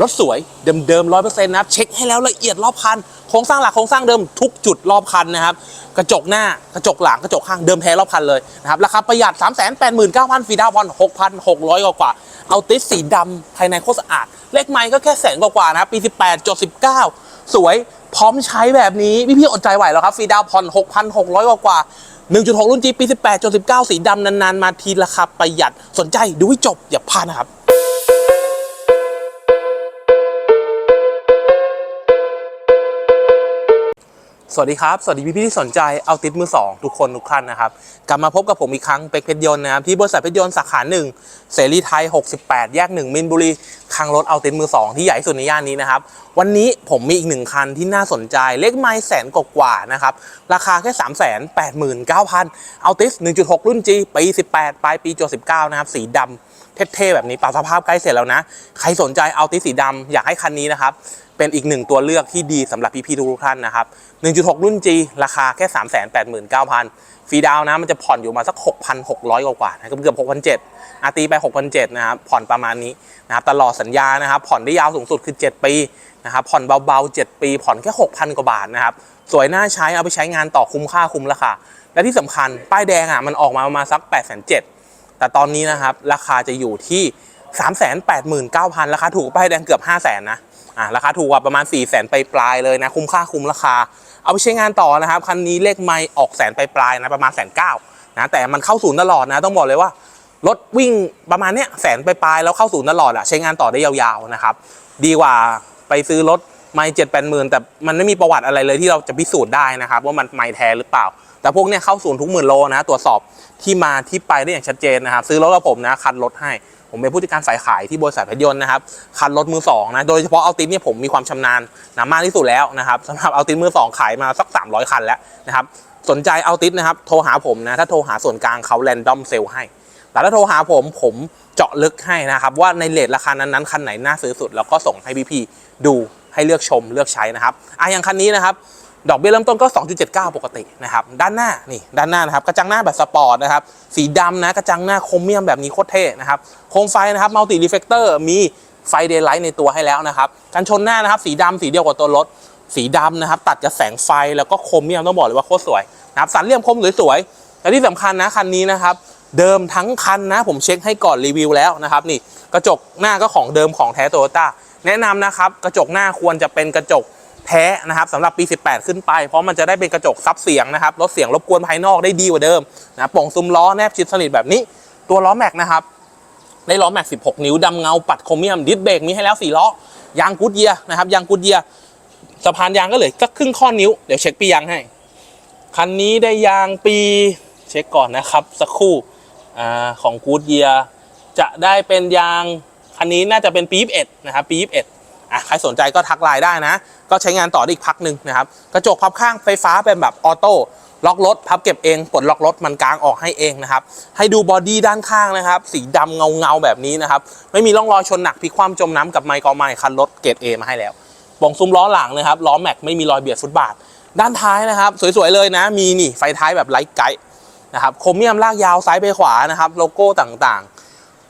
รถสวยเดิมๆร้อยเปอร์เซ็นต์นะครับเช็คให้แล้วละเอียดรอบคันโครงสร้างหลักโครงสร้างเดิมทุกจุดรอบคันนะครับกระจกหน้ากระจกหลังกระจกข้างเดิมแท้รอบคันเลยนะครับราคาประหยัด 3 8 9 0 0 0ฟรีดาวน์ผ่อน6,600 กว่ากว่าเอาติสสีดำภายในโคตรสะอาด เลขไม้ก็แค่แสนกว่านะครับปี 18จด19 สวยพร้อมใช้แบบนี้พี่ๆอดใจไหวแล้วครับฟรีดาวน์ผ่อน6,600 กว่ากว่า1.6 รุ่น G ปี18จด19 สีดำนานๆ มาทีราคาประหยัดสนใจดูให้จบอย่าพลาดนะครับ สวัสดีครับ สวัสดีพี่พี่ๆที่สนใจเอาติดมือ 2 ทุกคนทุกท่านนะครับ กลับมาพบกับผมอีกครั้งเป็กเพชรยนต์นะครับที่บริษัทเพชรยนต์สาขาหนึ่งเสรีไทย 68 แยก 1 มินบุรีคลังรถเอาติดมือ 2 ที่ใหญ่สุดในย่านนี้นะครับ วันนี้ผมมีอีกหนึ่งคันที่น่าสนใจเลขไม้แสนกว่าๆนะครับ ราคาแค่ 3 8 9 0 0 0เอาติส1.6 รุ่น G ปี 18 ปลายปีจ19นะครับสีดำ เท่ๆแบบนี้ปรับสภาพใกล้เสร็จแล้วนะ ใครสนใจเอาติสีดำอยากให้คันนี้นะครับเป็นอีกหนึ่งตัวเลือกที่ดีสำหรับพี่ๆทุกๆท่านนะครับ 1.6 รุ่น G ราคาแค่ 389,000 ฟรีดาวนะมันจะผ่อนอยู่มาสัก 6,600 กว่าๆนะเกือบ6,700อาตีไป 6,700นะครับผ่อนประมาณนี้นะครับตลอดสัญญานะครับผ่อนได้ยาวสูงสุดคือ 7 ปีนะครับผ่อนเบาๆ 7 ปี ผ่อนแค่ 6,000 กว่าบาทนะครับสวยน่าใช้เอาไปใช้งานต่อคุ้มค่าคุ้มราคาและที่สำคัญป้ายแดงอะมันออกมาประมาณสัก8,700 แต่ตอนนี้นะครับราคาจะอยู่ที่389,000 ราคาถูกป้ายแดงเกือบ 500,000นะอ่าราคาถูกกว่าประมาณ 400,000ไปปลายๆเลยนะ คุ้มค่าคุ้มราคา เอาไปใช้งานต่อนะครับ คันนี้เลขไม่ออกแสนไปปลายๆนะ ประมาณแสนเก้านะแต่มันเข้าศูนย์ตลอดนะ ต้องบอกเลยว่ารถวิ่งประมาณเนี้ยแสนไปปลายๆแล้วเข้าศูนย์ตลอดอะใช้งานต่อได้ยาวๆนะครับ ดีกว่าไปซื้อรถ ไม่เจ็ดแปดหมื่นแต่มันไม่มีประวัติอะไรเลยที่เราจะพิสูจน์ได้นะครับ ว่ามันไม่แท้หรือเปล่า แต่พวกเนี้ยเข้าศูนย์ทุกหมื่นโลนะ ตรวจสอบที่มาที่ไปได้อย่างชัดเจนนะครับ ซื้อรถกับผมนะคันรถให้ผมเป็นผู้จัดการฝ่ายขายที่บริษัทพยนต์นะครับคันรถมือสองนะโดยเฉพาะเอาติสเนี่ยผมมีความชำนาญนะมากที่สุดแล้วนะครับสำหรับเอาติสมือสองขายมาสัก 300 คันแล้วนะครับสนใจเอาติสนะครับโทรหาผมนะถ้าโทรหาส่วนกลางเขาแรนดอมเซลให้ แต่ถ้าโทรหาผมผมเจาะลึกให้นะครับว่าในเลทราคานั้นๆคันไหนน่าซื้อสุด แล้วก็ส่งให้พี่ๆดู ให้เลือกชมเลือกใช้นะครับอะอย่างคันนี้นะครับดอกเบี้ยเริ่มต้นก็ 2.79 ปกตินะครับด้านหน้านี่ด้านหน้านะครับกระจังหน้าแบบสปอร์ตนะครับสีดำนะกระจังหน้าโครเมียมแบบนี้โคตรเท่นะครับโคมไฟนะครับมัลติรีเฟกเตอร์มีไฟเดย์ไลท์ในตัวให้แล้วนะครับกันชนหน้านะครับสีดำสีเดียวกับตัวรถสีดำนะครับตัดกับแสงไฟแล้วก็โครเมียมต้องบอกเลยว่าโคตรสวยนะครับสันเหลี่ยมคมสวยๆและที่สำคัญนะคันนี้นะครับเดิมทั้งคันนะผมเช็คให้ก่อนรีวิวแล้วนะครับนี่กระจกหน้าก็ของเดิมของแท้โตโยต้า แนะนำนะครับกระจกหน้าควรจะเป็นกระจกแท้นะครับสำหรับปี 18 ขึ้นไป เพราะมันจะได้เป็นกระจกซับเสียงนะครับลดเสียงรบกวนภายนอกได้ดีกว่าเดิมนะโป่งซุ้มล้อแนบชิดสนิทแบบนี้ ตัวล้อแม็กนะครับได้ล้อแม็ก 16 นิ้วดำเงาปัดโครเมียมดิสเบรกมีให้แล้ว 4 ล้อยางกูดเยียนะครับยางกูดเยียสะพานยางก็เหลยก็ครึ่งข้อนิ้วเดี๋ยวเช็คปียางให้ คันนี้ได้ยางปีเช็คก่อนนะครับ สักครู่อของกูดเยียจะได้เป็นยาง คันนี้น่าจะเป็นปี21นะครับปี21อะใครสนใจก็ทักไลน์ได้นะ ก็ใช้งานต่อได้อีกพักหนึ่งนะครับ กระจกพับข้างไฟฟ้าเป็นแบบออโต้ล็อกรถพับเก็บเองปลดล็อกรถมันกลางออกให้เองนะครับ ให้ดูบอดี้ด้านข้างนะครับ สีดำเงาเงาๆแบบนี้นะครับ ไม่มีร่องรอยชนหนักพลิกคว่ำจมน้ำกับไมค์กอไมค์คันรถเกรดเอมาให้แล้วปองซุ้มล้อหลังนะครับล้อแม็กไม่มีรอยเบียดฟุตบาท ด้านท้ายนะครับ สวยๆเลยนะ มีนี่ไฟท้ายแบบไลท์ไกด์นะครับโครเมียมลากยาวซ้ายไปขวานะครับ โลโก้ต่างๆ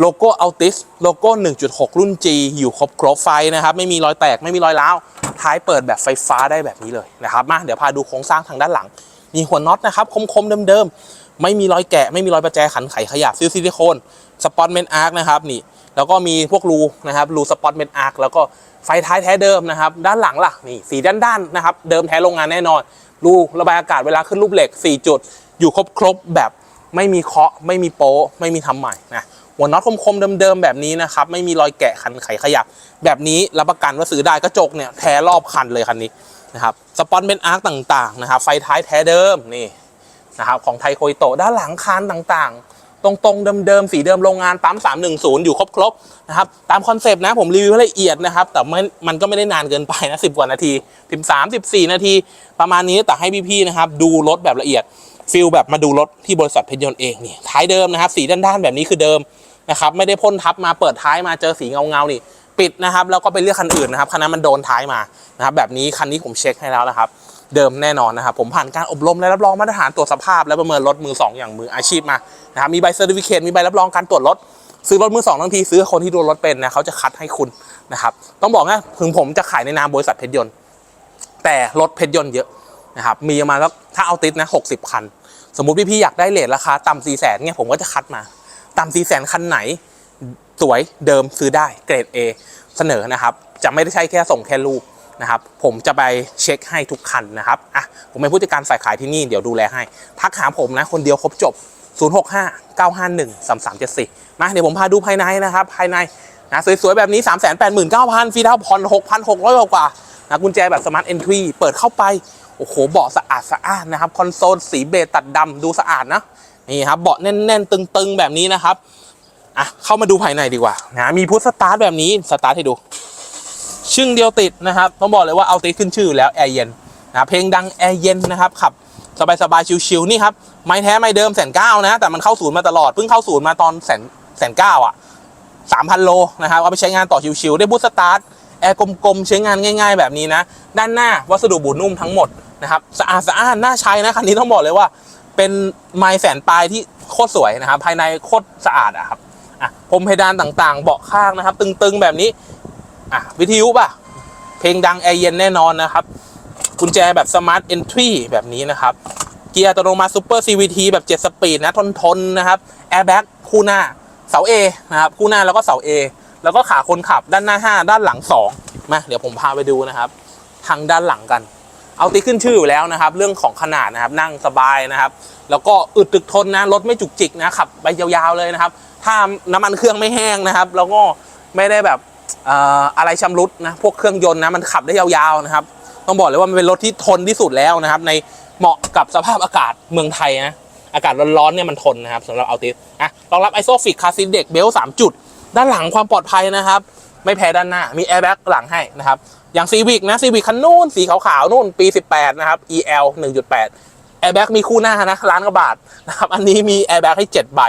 โลโก้อัลติสโลโก้ 1.6 รุ่น G อยู่ครบครบไฟนะครับ ไม่มีรอยแตกไม่มีรอยร้าวท้ายเปิดแบบไฟฟ้าได้แบบนี้เลยนะครับมาเดี๋ยวพาดูโครงสร้างทางด้านหลัง มีหัวน็อตนะครับคมๆเดิมๆ ไม่มีรอยแกะ ไม่มีรอยประแจขันไขขยับซิลซิลิโคนสปอตเมนอาร์คนะครับนี่แล้วก็มีพวกรูนะครับรูสปอตเมนอาร์คแล้วก็ไฟท้ายแท้เดิมนะครับ ด้านหลังล่ะนี่สีด้านๆนะครับเดิมแท้โรงงานแน่นอน รูระบายอากาศเวลาขึ้นรูปเหล็ก 4 จุด อยู่ครบๆแบบไม่มีเคาะไม่มีโป๊ไม่มีทำใหม่นะ หัวน็อตคมๆเดิมๆแบบนี้นะครับไม่มีรอยแกะขันไขขยับ แบบนี้รับประกันว่าซื้อได้กระจกเนี่ยแท้รอบคันเลยคันนี้นะครับสปอนเป็นอาร์คต่างๆนะครับไฟท้ายแท้เดิมนี่นะครับของไทยโคยโตด้านหลังคานต่างๆ ตรงๆเดิมๆสีเดิมโรงงานปั๊ม310 อยู่ครบๆนะครับตามคอนเซปต์นะผมรีวิวให้ละเอียดนะครับ แต่มันมันก็ไม่ได้นานเกินไปนะ10กว่านาที 13 14 นาที ประมาณนี้แต่ให้พี่ๆนะครับดูรถแบบละเอียด ฟิลแบบมาดูรถที่บริษัทเพชรยนต์เองนี่ท้ายเดิมนะครับ สีด้านๆแบบนี้คือเดิมนะครับไม่ได้พ่นทับมาเปิดท้ายมาเจอสีเงาๆนี่ ปิดนะครับแล้วก็ไปเลือกคันอื่นนะครับคันนั้นมันโดนท้ายมานะครับแบบนี้คันนี้ผมเช็คให้แล้วนะครับ เดิมแน่นอนนะครับ ผมผ่านการอบรมและรับรองมาตรฐานตรวจสภาพ และประเมินรถมือ 2 อย่างมืออาชีพมานะครับมีใบเซอร์ติฟิเคตมีใบรับรองการตรวจรถซื้อรถมือสองทั้งทีซื้อคนที่ดูรถเป็นนะเขาจะคัดให้คุณนะครับต้องบอกนะถึงผมจะขายในนามบริษัทเพชรยนต์ แต่รถเพชรยนต์เยอะ นะครับมีประมาณแล้วถ้าเอาติดนะหกสิบคัน สมมุติพี่ๆอยากได้เลทราคาต่ำสี่แสนเนี่ยผมก็จะคัดมา ต่ำสี่แสนคันไหน สวยเดิมซื้อได้เกรด A เสนอนะครับ จะไม่ได้ใช่แค่ส่งแค่รูปนะครับ ผมจะไปเช็คให้ทุกคันนะครับอะผมเป็นผู้จัดการฝ่ายขายที่นี่เดี๋ยวดูแลให้ ทักหาผมนะคนเดียวครบจบ 065 951 3374มาเดี๋ยวผมพาดูภายในนะครับภายในนะสวยๆแบบนี้ 389,000ฟรีดาวน์ผ่อน6,600กว่านะกุญแจแบบสมาร์ทเอนทรีเปิดเข้าไป โอ้โหเบาะสะอาดสะอาดนะครับคอนโซลสีเบตัดดำดูสะอาดนะนี่ครับเบาะแน่นๆ ตึงๆแบบนี้นะครับอะเข้ามาดูภายในดีกว่านะมีพุทสตาร์ทแบบนี้สตาร์ทให้ดู ชึ่งเดียวติดนะครับต้องบอกเลยว่าเอาติดขึ้นชื่อแล้วแอร์เย็นนะเพลงดังแอร์เย็นนะครับขับสบายๆชิวๆนี่ครับไม้แท้ไม้เดิมแสนเก้านะ แต่มันเข้าศูนย์มาตลอดเพิ่งเข้าศูนย์มาตอนแสนแสนเก้าอะสามพันโลนะครับเอาไปใช้งานต่อชิวๆได้บูสตาร์ทแอร์กลมๆใช้งานง่าย ๆ แบบนี้นะ ด้านหน้าวัสดุบูนุ่มทั้งหมด นะครับสะอาดสะอ้านน่าใช้นะคันนี้ต้องบอกเลยว่า เป็นไม้แสนปลายที่โคตรสวยนะครับ ภายในโคตรสะอาดอะครับอะพรมเพดานต่างๆ เบาะข้างนะครับ ตึงๆแบบนี้อะวิทยุป่ะ เพลงดังแอร์เย็นแน่นอนนะครับกุญแจแบบสมาร์ทเอนทรีแบบนี้นะครับเกียร์อัตโนมัติซูเปอร์ CVT แบบ7สปีดนะทนๆนะครับแอร์แบ็กคู่หน้าเสา A นะครับคู่หน้าแล้วก็เสา A แล้วก็ขาคนขับด้านหน้า 5 ด้านหลัง2มาเดี๋ยวผมพาไปดูนะครับ ทางด้านหลังกัน เอาตีขึ้นชื่ออยู่แล้วนะครับ เรื่องของขนาดนะครับนั่งสบายนะครับ แล้วก็อึดตึกทนนะรถไม่จุกจิกนะขับไปยาวๆเลยนะครับ ถ้าน้ำมันเครื่องไม่แห้งนะครับ แล้วก็ไม่ได้แบบอะไรชำรุดนะพวกเครื่องยนต์นะมันขับได้ยาวๆนะครับต้องบอกเลยว่ามันเป็นรถที่ทนที่สุดแล้วนะครับ ในเหมาะกับสภาพอากาศเมืองไทยนะอากาศร้อนๆเนี่ยมันทนนะครับสำหรับเอาติสอะรองรับไอโซฟิกคาซินเด็กเบลสามจุด ด้านหลังความปลอดภัยนะครับ ไม่แพ้ด้านหน้ามีแอร์แบ็กหลังให้นะครับ อย่างซีวิกนะซีวิกคันนู้นสีขาวๆนู่นปี 18 นะครับ EL 1.8แอร์แบ็กมีคู่หน้านะล้านกว่าบาทนะครับอันนี้มีแอร์แบ็กให้ 7 ใบ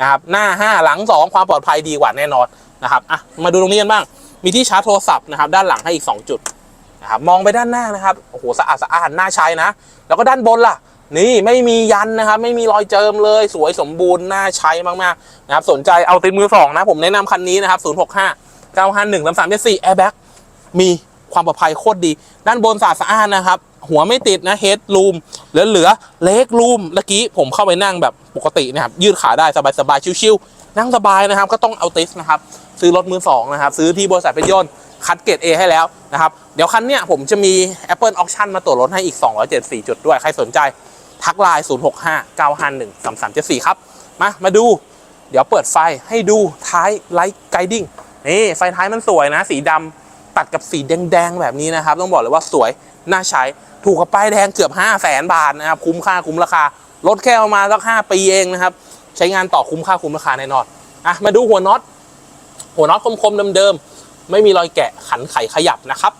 นะครับหน้า 5 หลัง 2 ความปลอดภัยดีกว่าแน่นอนนะครับอะมาดูตรงนี้กันบ้าง มีที่ชาร์จโทรศัพท์นะครับด้านหลังให้อีก 2 จุดนะครับมองไปด้านหน้านะครับโอ้โหสะอาดสะอาดน่าใช้นะ แล้วก็ด้านบนล่ะ นี่ไม่มียันนะครับ ไม่มีรอยเจิมเลยสวยสมบูรณ์น่าใช้มากๆนะครับสนใจเอาติดมือสองนะผมแนะนำคันนี้นะครับ065 951 3374 Airbag มี ความปลอดภัยโคตรดี ด้านบนสะอาดสะอานนะครับ หัวไม่ติดนะเฮดรูมเหลือเหลือเล็กรูมเมื่อกี้ผมเข้าไปนั่งแบบปกตินะครับ ยืดขาได้สบายสบายๆชิวๆนั่งสบายนะครับ ก็ต้องเอาติสนะครับ ซื้อรถมือสองนะครับ ซื้อที่บริษัทเป็นยนต์คัดเกรด A ให้แล้วนะครับ เดี๋ยวคันเนี้ยผมจะมี Apple Auction มาตรวจรถให้อีก 274 จุดด้วย ใครสนใจทักไลน์ 065 951 3374 ครับ มา มาดู เดี๋ยวเปิดไฟให้ดูท้ายไลท์ไกดิ้งนี่ ไฟท้ายมันสวยนะ สีดำ ตัดกับสีแดงๆแบบนี้นะครับ ต้องบอกเลยว่าสวยน่าใช้ถูกกับป้ายแดงเกือบ 5 0 0แสนบาทนะครับคุ้มค่าคุ้มราคารถแค่ประมาณสัก5ปีเองนะครับ ใช้งานต่อคุ้มค่าคุ้มราคาแน่นอนอะมาดูหัวน็อตหัวน็อตคมๆเดิมๆไม่มีรอยแกะขันไขขยับนะครับ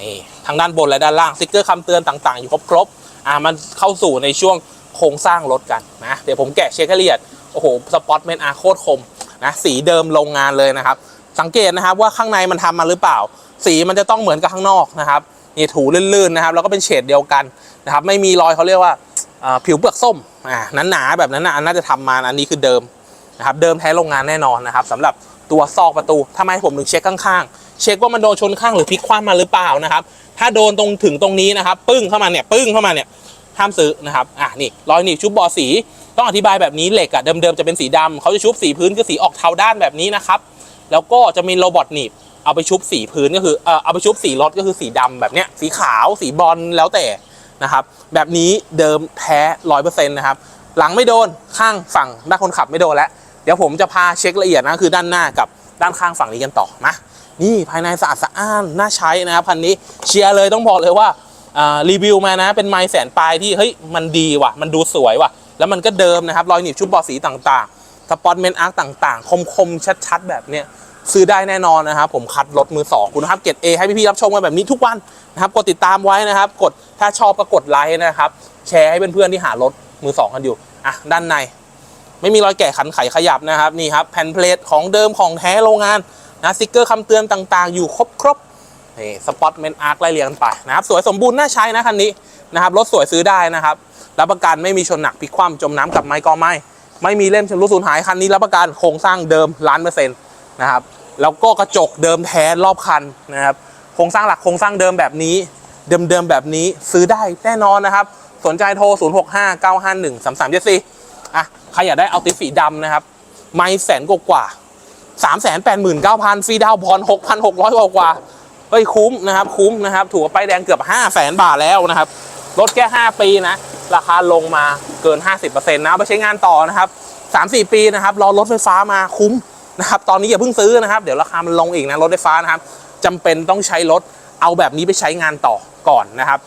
นี่ทางด้านบนและด้านล่างสติกเกอร์คำเตือนต่างๆ อยู่ครบๆอ่ามันเข้าสู่ในช่วงโครงสร้างรถกันนะเดี๋ยวผมแกะเช็คให้ละเอียดโอ้โหสปอตเมนอาโคตรคมนะสีเดิมโรงงานเลยนะครับ สังเกตนะครับว่าข้างในมันทำมาหรือเปล่า สีมันจะต้องเหมือนกับข้างนอกนะครับนี่ถูลื่นๆนะครับแล้วก็เป็นเฉดเดียวกันนะครับไม่มีรอยเขาเรียกว่าผิวเปลือกส้มอ่าหนาแบบนั้นนะอันน่าจะทำมาอันนี้คือเดิมนะครับเดิมแท้โรงงานแน่นอนนะครับสำหรับตัวซอกประตูทำไมผมถึงเช็คข้างๆ เช็คว่ามันโดนชนข้างหรือพลิกคว่ำมาหรือเปล่านะครับ ถ้าโดนตรงถึงตรงนี้นะครับ ปึ้งเข้ามาเนี่ยปึ้งเข้ามาเนี่ยห้ามซื้อนะครับอะนี่รอยหนีบชุบบอสี ต้องอธิบายแบบนี้เหล็กอะเดิมๆจะเป็นสีดำเขาจะชุบสีพื้นคือสีออกเทาด้านแบบนี้นะครับ แล้วก็จะมีโรบอทหนีบเอาไปชุบสีพื้นก็คือเออเอาไปชุบสีรถก็คือสีดำแบบเนี้ยสีขาวสีบอลแล้วแต่นะครับ แบบนี้เดิมแท้ร้อยเปอร์เซ็นต์นะครับ หลังไม่โดนข้างฝั่งด้านคนขับไม่โดนแล้ว เดี๋ยวผมจะพาเช็คละเอียดนะคือด้านหน้ากับด้านข้างฝั่งนี้กันต่อนะนี่ภายในสะอาดสะอ้านน่าใช้นะครับคันนี้เชียร์เลยต้องบอกเลยว่ารีวิวมานะเป็นไม้แสนปลายที่เฮ้ยมันดีว่ะ มันดูสวยว่ะ แล้วมันก็เดิมนะครับรอยหนีบชุบบอสีต่าง สปอตเมนอาร์ต่างๆ คมๆ ชัดๆ แบบเนี้ยซื้อได้แน่นอนนะครับผมคัดรถมือสองคุณภาพเกรด A ให้พี่ๆรับชมกันแบบนี้ทุกวันนะครับกดติดตามไว้นะครับ กดถ้าชอบก็กดไลค์นะครับ แชร์ให้เพื่อนๆที่หารถมือสองกันอยู่อะด้านใน ไม่มีรอยแกะขันไขขยับนะครับนี่ครับแผ่นเพลทของเดิมของแท้โรงงานนะสติกเกอร์คำเตือนต่างๆ อยู่ครบครบๆนี่สปอตเมนอาร์คไล่เรียงกันไปนะครับสวยสมบูรณ์น่าใช้นะคันนี้นะครับรถสวยซื้อได้นะครับรับประกันไม่มีชนหนักพลิกคว่ำจมน้ำกับไม้กอไม้ ไม่มีเล่มชำรุดสูญหายคันนี้รับประกันโครงสร้างเดิมล้านเปอร์เซ็นต์นะครับแล้วก็กระจกเดิมแท้รอบคันนะครับโครงสร้างหลักโครงสร้างเดิมแบบนี้ เดิมๆแบบนี้ซื้อได้แน่นอนนะครับ สนใจโทร 0 6 5 9 5 1 3 3 7 4อะใครอยากได้เอาติสสีดำนะครับ ไม่แสนกว่าสามแสนแปดหมื่นเก้าพันฟรีดาวน์ผ่อนหกพันหกร้อยกว่ากว่าเฮ้ยคุ้มนะครับ คุ้มนะครับ ถูกกว่าป้ายแดงเกือบห้าแสนบาทแล้วนะครับ รถแค่5ปีนะ ราคาลงมาเกิน 50%นะเอาไปใช้งานต่อนะครับ 3-4 ปีนะครับรอรถไฟฟ้ามาคุ้มนะครับตอนนี้อย่าเพิ่งซื้อนะครับ เดี๋ยวราคามันลงอีกนะรถไฟฟ้านะครับจำเป็นต้องใช้รถเอาแบบนี้ไปใช้งานต่อก่อนนะครับ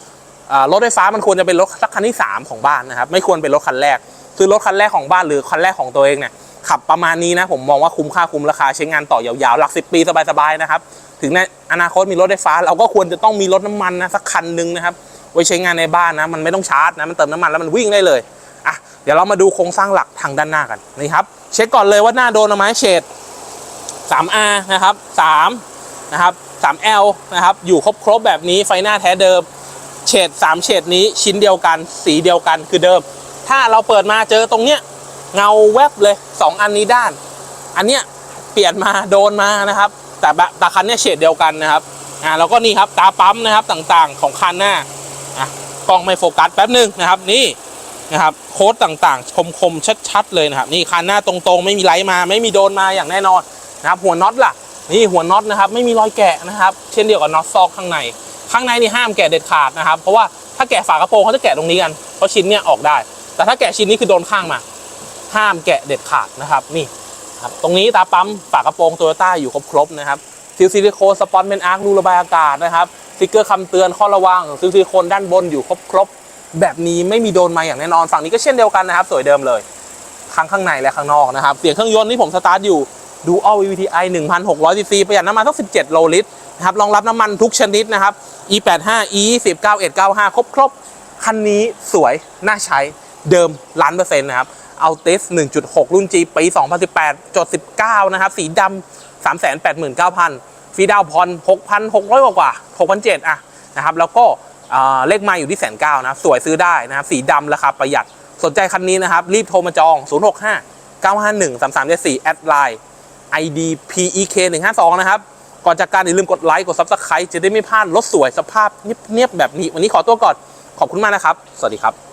รถไฟฟ้ามันควรจะเป็นรถสักคันที่ 3 ของบ้านนะครับ ไม่ควรเป็นรถคันแรก คือรถคันแรกของบ้านหรือคันแรกของตัวเองเนี่ยขับประมาณนี้นะผมมองว่าคุ้มค่าคุ้มราคาใช้งานต่อยาวๆ หลักสิปีสบายๆนะครับ ถึงในอนาคตมีรถไฟฟ้า เราก็ควรจะต้องมีรถน้ำมันนะสักคันหนึ่งนะครับ ไว้ใช้งานในบ้านนะ มันไม่ต้องชาร์จนะ มันเติมน้ำมันแล้วมันวิ่งได้เลยอะเดี๋ยวเรามาดูโครงสร้างหลักทางด้านหน้ากันนี่ครับ เช็คก่อนเลยว่าหน้าโดนไม้เฉด 3R นะครับ3นะครับ 3L นะครับ อยู่ครบๆแบบนี้ไฟหน้าแท้เดิม เฉด 3 เฉดนี้ชิ้นเดียวกัน สีเดียวกันคือเดิม ถ้าเราเปิดมาเจอตรงเนี้ยเงาแวบเลย 2 อันนี้ด้าน อันเนี้ยเปลี่ยนมาโดนมานะครับ แต่แต่คันเนี้ยเฉดเดียวกันนะครับอ่าแล้วก็นี่ครับตาปั๊มนะครับต่างๆ ของคันหน้า อะกล้องไม่โฟกัสแป๊บหนึ่งนะครับนี่นะครับโค้ดต่างๆ คมๆชัดๆเลยนะครับนี่คันหน้าตรงๆ ไม่มีไลท์มา ไม่มีโดนมาอย่างแน่นอนนะครับหัวน็อตล่ะนี่หัวน็อตนะครับไม่มีรอยแกะนะครับ เช่นเดียวกับน็อตซอกข้างใน ข้างในนี่ห้ามแกะเด็ดขาดนะครับ เพราะว่าถ้าแกะฝากระโปรงเขาจะแกะตรงนี้กันเพราะชิ้นเนี้ยออกได้ แต่ถ้าแกะชิ้นนี้คือโดนข้างมา ห้ามแกะเด็ดขาดนะครับนี่ครับตรงนี้ตาปั๊มฝากระโปรงโตโยต้าอยู่ครบๆนะครับซิลซิลิโคนสปอนเป็นอาร์ครูระบายอากาศนะครับ สติกเกอร์คำเตือนข้อระวังซิลซิโคนด้านบนอยู่ครบๆแบบนี้ไม่มีโดนมาอย่างแน่นอนฝั่งนี้ก็เช่นเดียวกันนะครับ สวยเดิมเลยทั้งข้างในและข้างนอกนะครับ เสียงเครื่องยนต์ที่ผมสตาร์ทอยู่ดูอัล VVTi 1,600 cc ประหยัดน้ำมันสัก17 โลลิตรนะครับรองรับน้ำมันทุกชนิดนะครับ E85 E20 9195 ครบครบๆคันนี้สวยน่าใช้เดิมล้านเปอร์เซ็นต์นะครับเอาติส1.6 รุ่น G ปี 2018 จด 19 นะครับ สีดำ389,000 ฟรีดาวน์ผ่อน6,600 กว่ากว่า6,700อะนะครับแล้วก็เลขไมาอยู่ที่แสนเก้านะสวยซื้อได้นะครับสีดำราคาประหยัดสนใจคันนี้นะครับ รีบโทรมาจอง 065 951 3374แอดไลน์ ID PEK 152นะครับ ก่อนจากการอย่าลืมกดไลค์ กด Subscribe จะได้ไม่พลาดรถสวยสภาพเนียบๆแบบนี้ วันนี้ขอตัวก่อน ขอบคุณมากนะครับ สวัสดีครับ